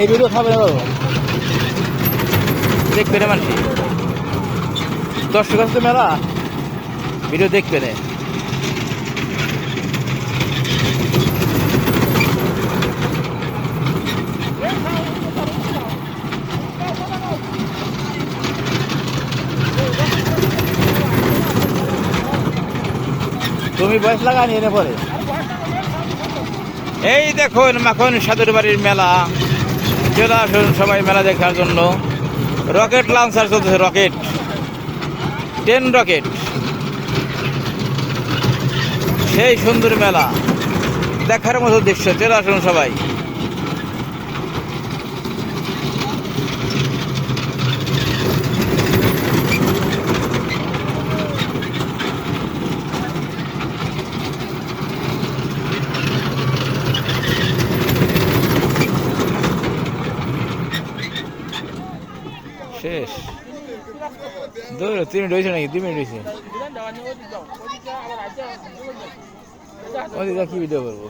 এই ভিডিও খাবে না বাবু। দেখবে না মানুষ দর্শক আছে মেলা? ভিডিও দেখবে না। তুমি বয়স লাগানি এনে পরে। এই দেখুন মাখন সাধুর বাড়ির মেলা। চলে আসুন সবাই মেলা দেখার জন্য। রকেট লঞ্চার চলতেছে, রকেট। Ten rocket. সেই সুন্দর মেলা। দেখার মতো দৃশ্য চলে আসুন সবাই। শেষ। দৌড় তিন মিনিট হয়েছে নাকি? দুই মিনিট হয়েছে করব।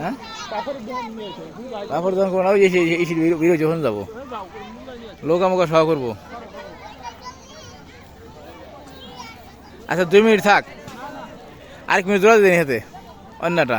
হ্যাঁ? যাব। সহ করব। আচ্ছা দুই মিনিট থাক। আরেক মিনিট জোড়া দিন হাতে। অন্যটা।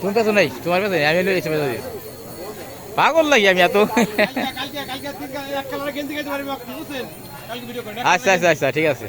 তুমি পেছো নাই? তোমার পেছো আমি লই এসে পেছো পাগল লাগি আমি এত? আচ্ছা আচ্ছা আচ্ছা ঠিক আছে।